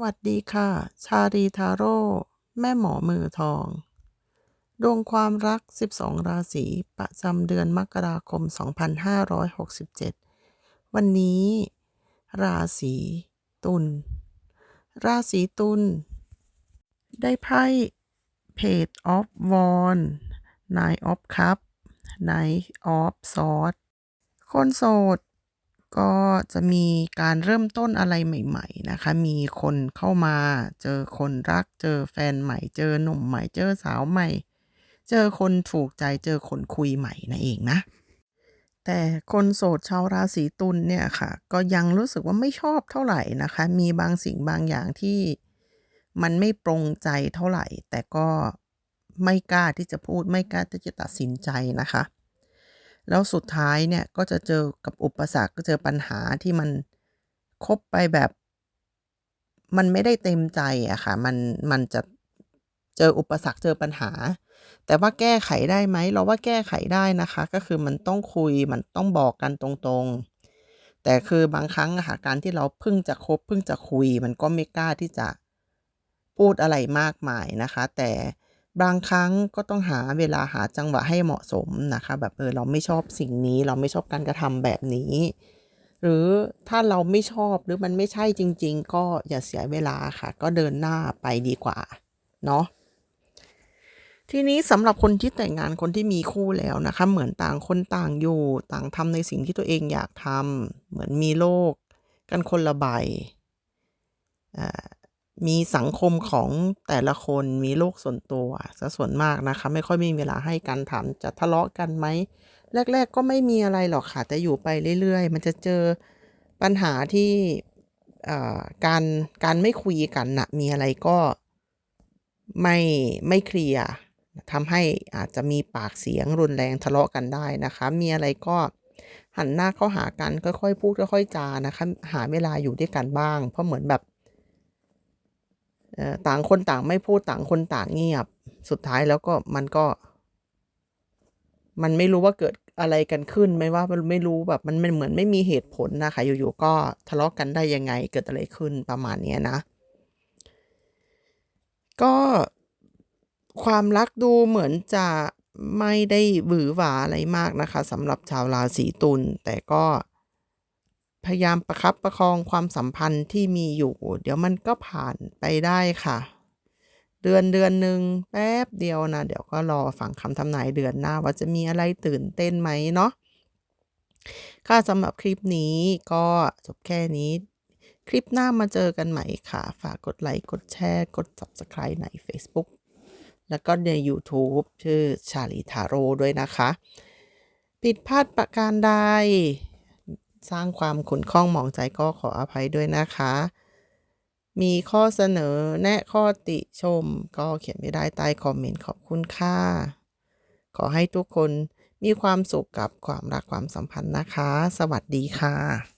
สวัสดีค่ะ ชาลีทาโร่ แม่หมอมือทอง ดวงความรัก 12 ราศีประจำเดือนมกราคม 2567 วันนี้ ราศีตุล ราศีตุล ได้ไพ่ Page of Wands Nine of Cups Knight of s w o r d คนโสด ก็จะมีการเริ่มต้นอะไรใหม่ ๆ นะคะ มีคนเข้ามาเจอคนรัก เจอแฟนใหม่ เจอหนุ่มใหม่ เจอสาวใหม่ เจอคนถูกใจ เจอคนคุยใหม่นั่นเองนะ แต่คนโสดชาวราศีตุลเนี่ยค่ะ ก็ยังรู้สึกว่าไม่ชอบเท่าไหร่นะคะ มีบางสิ่งบางอย่างที่มันไม่ปรงใจเท่าไหร่ แต่ก็ไม่กล้าที่จะพูด ไม่กล้าที่จะตัดสินใจนะคะ แล้วสุดท้ายเนี่ยก็จะเจอกับอุปสรรคก็เจอปัญหาที่มันคบไปแบบ มันไม่ได้เต็มใจอะค่ะ มันมันจะเจออุปสรรคเจอปัญหา แต่ว่าแก้ไขได้ไหมเราว่าแก้ไขได้นะคะ ก็คือมันต้องคุยมันต้องบอกกันตรงๆ แต่คือบางครั้งอะค่ะการที่เราเพิ่งจะคบเพิ่งจะคุย มันก็ไม่กล้าที่จะพูดอะไรมากมายนะคะ แต่ บางครั้งก็ต้องหาเวลาหาจังหวะให้เหมาะสมนะคะ แบบเออเราไม่ชอบสิ่งนี้ เราไม่ชอบการกระทำแบบนี้ หรือถ้าเราไม่ชอบหรือมันไม่ใช่จริง ๆ ก็อย่าเสียเวลาค่ะ ก็เดินหน้าไปดีกว่าเนาะทีนี้สำหรับคนที่แต่งงานคนที่มีคู่แล้วนะคะ เหมือนต่างคนต่างอยู่ต่างทำในสิ่งที่ตัวเองอยากทำเหมือนมีโลก กันคนละใบา มีสังคมของแต่ละคนมีโลกส่วนตัวซะส่วนมากนะคะ ไม่ค่อยมีเวลาให้กันถามจะทะเลาะกันไหม แรก ๆ ก็ไม่มีอะไรหรอกค่ะ แต่อยู่ไปเรื่อย ๆ มันจะเจอปัญหาที่การการไม่คุยกันนะมีอะไรก็ไม่ไม่เคลียร์ทำให้อาจจะมีปากเสียงรุนแรงทะเลาะกันได้นะคะ มีอะไรก็หันหน้าเข้าหากันค่อยๆพูดค่อยๆจานะคะ หาเวลาอยู่ด้วยกันบ้าง เพราะเหมือนแบบ ต่างคนต่างไม่พูดต่างคนต่างเงียบ สุดท้ายแล้วก็มันก็ มันไม่รู้ว่าเกิดอะไรกันขึ้น ไม่ว่ามันไม่รู้แบบมันมันเหมือนไม่มีเหตุผลนะคะ อยู่ๆก็ทะเลาะกันได้ยังไงเกิดอะไรขึ้นประมาณนี้นะ ก็ความรักดูเหมือนจะไม่ได้หวือหวาอะไรมากนะคะสำหรับชาวราศีตุลแต่ก็ พยายามประคับประคองความสัมพันธ์ที่มีอยู่ เดี๋ยวมันก็ผ่านไปได้ค่ะ เดือนเดือนหนึ่งแป๊บเดียวนะ เดี๋ยวก็รอฟังคำทำนายเดือนหน้า ว่าจะมีอะไรตื่นเต้นไหมเนาะค่ะสำหรับคลิปนี้ก็จบแค่นี้ คลิปหน้ามาเจอกันใหม่ค่ะ ฝากกดไลก์กดแชร์ กด Subscribe ในเฟซบุ๊กแล้วก็ในยูทูบชื่อชาลีทาโร่ด้วยนะคะ ผิดพลาดประการใด สร้างความขุนข้องหมองใจก็ขออภัยด้วยนะคะ มีข้อเสนอแนะข้อติชม ก็เขียนไว้ได้ใต้คอมเมนต์ขอบคุณค่ะ ขอให้ทุกคนมีความสุขกับความรักความสัมพันธ์นะคะ สวัสดีค่ะ